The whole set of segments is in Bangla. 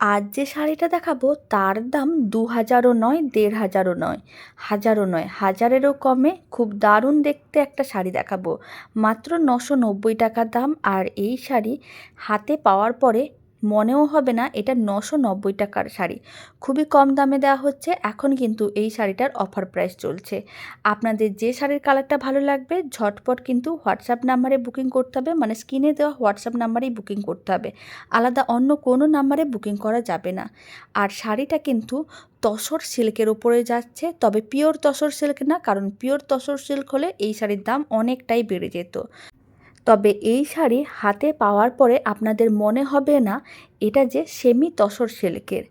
আজ যে শাড়িটা দেখাবো, তার দাম দু হাজারও নয় দেড় হাজারও নয়। হাজারও নয়, হাজারেরও কমে খুব দারুণ দেখতে একটা শাড়ি দেখাবো। মাত্র নশো নব্বই টাকা দাম, আর এই শাড়ি হাতে পাওয়ার পরে মনেও হবে না এটা নশো নব্বই টাকার শাড়ি। খুবই কম দামে দেওয়া হচ্ছে, এখন কিন্তু এই শাড়িটার অফার প্রাইস চলছে। আপনাদের যে শাড়ির কালারটা ভালো লাগবে, ঝটপট কিন্তু হোয়াটসঅ্যাপ নাম্বারে বুকিং করতে হবে মানে স্ক্রিনে দেওয়া হোয়াটসঅ্যাপ নাম্বারেই বুকিং করতে হবে। আলাদা অন্য কোনো নাম্বারে বুকিং করা যাবে না। আর শাড়িটা কিন্তু তসর সিল্কের ওপরে যাচ্ছে, তবে পিওর তসর সিল্ক না, কারণ পিওর তসর সিল্ক হলে এই শাড়ির দাম অনেকটাই বেড়ে যেত। তবে এই শাড়ি হাতে পাওয়ার পরে আপনাদের মনে হবে না এটা যে সেমি তসর সিল্কের।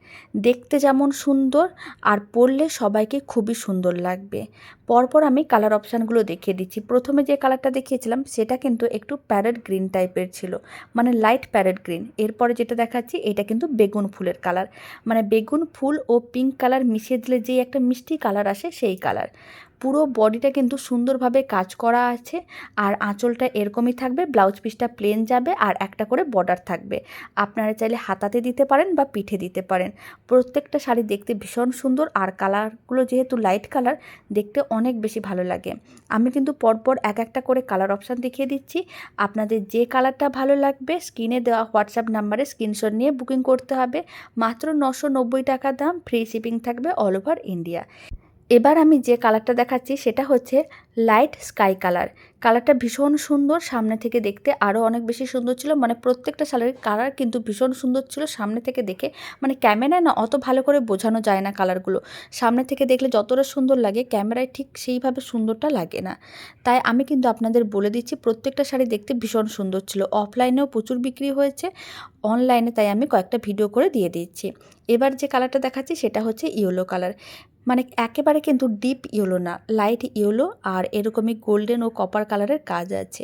দেখতে যেমন সুন্দর আর পরলে সবাইকে খুবই সুন্দর লাগবে। পরপর আমি কালার অপশানগুলো দেখিয়ে দিচ্ছি। প্রথমে যে কালারটা দেখিয়েছিলাম সেটা কিন্তু একটু প্যারেট গ্রিন টাইপের ছিল মানে লাইট প্যারেট গ্রিন এরপরে যেটা দেখাচ্ছি এটা কিন্তু বেগুন ফুলের কালার মানে বেগুন ফুল ও পিঙ্ক কালার মিশিয়ে দিলে যে একটা মিষ্টি কালার আসে সেই কালার পুরো বডিটা কিন্তু সুন্দরভাবে কাজ করা আছে আর আঁচলটা এরকমই থাকবে ব্লাউজ পিসটা প্লেন যাবে আর একটা করে বর্ডার থাকবে। আপনারা চাইলে হাতাতে দিতে পারেন বা পিঠে দিতে পারেন। প্রত্যেকটা শাড়ি দেখতে ভীষণ সুন্দর আর কালারগুলো যেহেতু লাইট কালার দেখতে অনেক বেশি ভালো লাগে। আমি কিন্তু পরপর এক একটা করে কালার অপশান দেখিয়ে দিচ্ছি। আপনাদের যে কালারটা ভালো লাগবে স্ক্রিনে দেওয়া হোয়াটসঅ্যাপ নাম্বারে স্ক্রিনশট নিয়ে বুকিং করতে হবে। মাত্র নশো টাকা দাম ফ্রি শিপিং থাকবে অল ওভার ইন্ডিয়া এবার আমি যে কালারটা দেখাচ্ছি সেটা হচ্ছে লাইট স্কাই কালার কালারটা ভীষণ সুন্দর, সামনে থেকে দেখতে আরও অনেক বেশি সুন্দর ছিল। মানে প্রত্যেকটা শালের কালার কিন্তু ভীষণ সুন্দর ছিল সামনে থেকে দেখে। মানে ক্যামেরায় না অত ভালো করে বোঝানো যায় না কালারগুলো সামনে থেকে দেখলে যতটা সুন্দর লাগে, ক্যামেরায় ঠিক সেইভাবে সুন্দরটা লাগে না। তাই আমি কিন্তু আপনাদের বলে দিচ্ছি, প্রত্যেকটা শাড়ি দেখতে ভীষণ সুন্দর ছিল। অফলাইনেও প্রচুর বিক্রি হয়েছে অনলাইনে তাই আমি কয়েকটা ভিডিও করে দিয়ে দিচ্ছি। এবার যে কালারটা দেখাচ্ছি সেটা হচ্ছে ইয়েলো কালার মানে একেবারে কিন্তু ডিপ ইয়েলো না লাইট ইয়েলো আর এরকমই গোল্ডেন ও কপার কালারের কাজ আছে।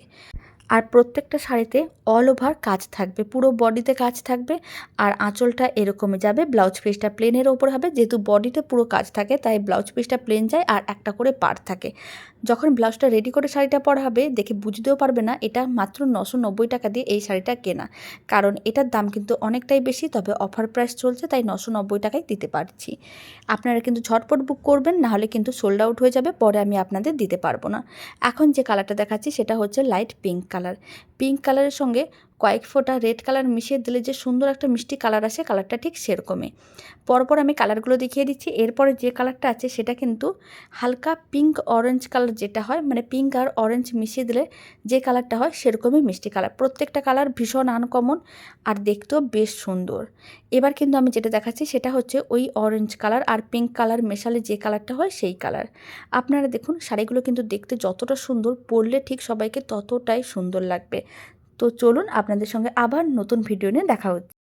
আর প্রত্যেকটা শাড়িতে অল ওভার কাজ থাকবে, পুরো বডিতে কাজ থাকবে আর আঁচলটা এরকমই যাবে ব্লাউজ পিসটা প্লেনের ওপর হবে, যেহেতু বডিতে পুরো কাজ থাকে তাই ব্লাউজ পিসটা প্লেন যায় আর একটা করে পার থাকে। যখন ব্লাউজটা রেডি করে শাড়িটা পরা হবে, দেখে বুঝতেও পারবে না, এটা মাত্র নশো নব্বই টাকা দিয়ে এই শাড়িটা কেনা। কারণ এটার দাম কিন্তু অনেকটাই বেশি, তবে অফার প্রাইস চলছে তাই নশো নব্বই টাকায় দিতে পারছি। আপনারা কিন্তু ঝটপট বুক করবেন নাহলে কিন্তু সোল্ড আউট হয়ে যাবে, পরে আমি আপনাদের দিতে পারব না। এখন যে কালারটা দেখাচ্ছি, সেটা হচ্ছে লাইট পিঙ্ক কালার পিঙ্ক কালারের সঙ্গে কয়েক ফোঁটা রেড কালার মিশিয়ে দিলে যে সুন্দর একটা মিষ্টি কালার আসে কালারটা ঠিক সেরকমই। পরপর আমি কালারগুলো দেখিয়ে দিচ্ছি। এরপরে যে কালারটা আছে সেটা কিন্তু হালকা পিঙ্ক অরেঞ্জ কালার যেটা হয় মানে পিঙ্ক আর অরেঞ্জ মিশিয়ে দিলে যে কালারটা হয় সেরকমই মিষ্টি কালার প্রত্যেকটা কালার ভীষণ আনকমন আর দেখতেও বেশ সুন্দর। এবার কিন্তু আমি যেটা দেখাচ্ছি সেটা হচ্ছে ওই অরেঞ্জ কালার আর পিঙ্ক কালার মেশালে যে কালারটা হয় সেই কালার আপনারা দেখুন, শাড়িগুলো কিন্তু দেখতে যতটা সুন্দর, পরলে ঠিক সবাইকে ততটাই সুন্দর লাগবে। তো চলুন আপনাদের সঙ্গে আবার নতুন ভিডিও নিয়ে দেখা হচ্ছে।